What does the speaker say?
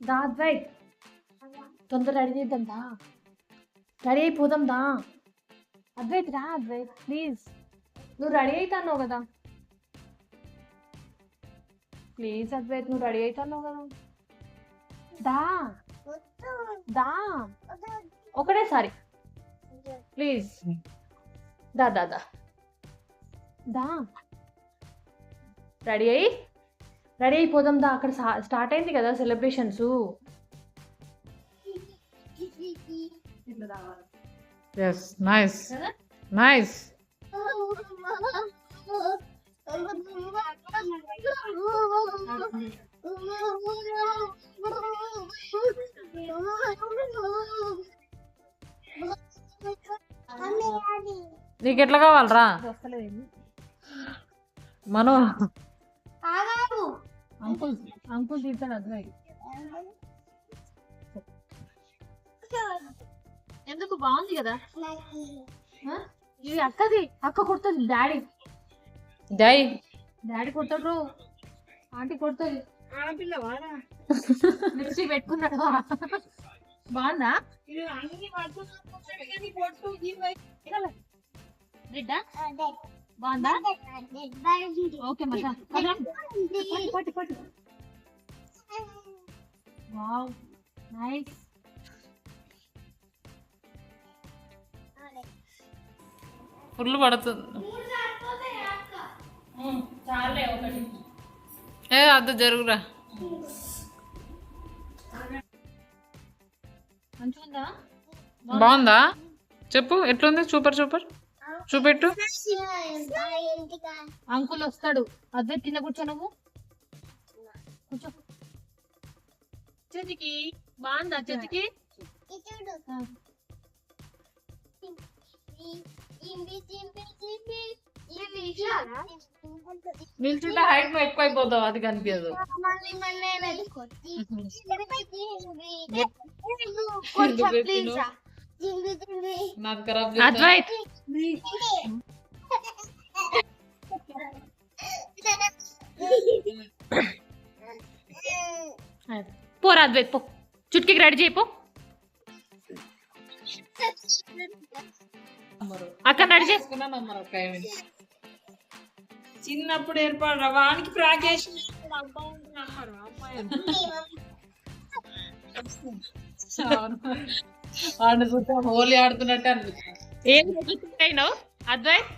దా అద్వైత్ తొందర రెడీ చేద్దాం దా రెడీ అయిపోదాం దా అద్వైత్ రా అద్వైత్ ప్లీజ్ నువ్వు రెడీ అవుతాన్నావు కదా? ప్లీజ్ అద్వైత్ నువ్వు రెడీ అవుతాన్నావు కదా? దా. దా. ఒకటేసారి ప్లీజ్ దా దా దా. దా. రెడీ అయ్యి? రెడీ అయిపోదాం దా. అక్కడ స్టార్ట్ అయింది కదా సెలబ్రేషన్స్. ఎస్ నైస్ నైస్ నీకు ఎట్లా కావాలరా? మను అంకుల్ అంకుల్ తీస్తాడు అద్వైత్ ఎందుకు? బాగుంది కదా? ఆ? ఇది అక్కది అక్క కొడుతుంది డాడీ. జై డాడీ కొడతాడు ఆంటీ కొడుతుంది. లిప్స్టిక్ పెట్టుకున్నాడు. బాగుందా? బిడ్డా బాగుందా? ఓకే మచ్చా పట్టు పట్టు పట్టు. Wow nice. ఫుల్ పడుతుంది. చాలే ఒకటి. ఏ అద్దు జరుగురా. మంచిగుందా? బాగుందా? చెప్పు ఎట్లుంది? Super super. చూపెట్టు. అంకుల్ వస్తాడు. అదే కింద కూర్చో నువ్వు. కూర్చో. చేతికి బాగుందా చేతికి. నిల్చుంటే హైట్ ఎక్కువ అయిపోతావు అది కనిపించదు. నాకు ఖరాబ్ పోరా అద్వైత్ పో. చుట్కీకి రెడీ చేయి పో. అక్కడ రెడీ చేయి. చిన్నప్పుడు ఏర్పడరా వానికి ప్రాక్ చేసి ఆడ చూస్తే హోలీ ఆడుతున్నట్టు అనిపిస్తుంది. ఏం అయినావు అద్వైత్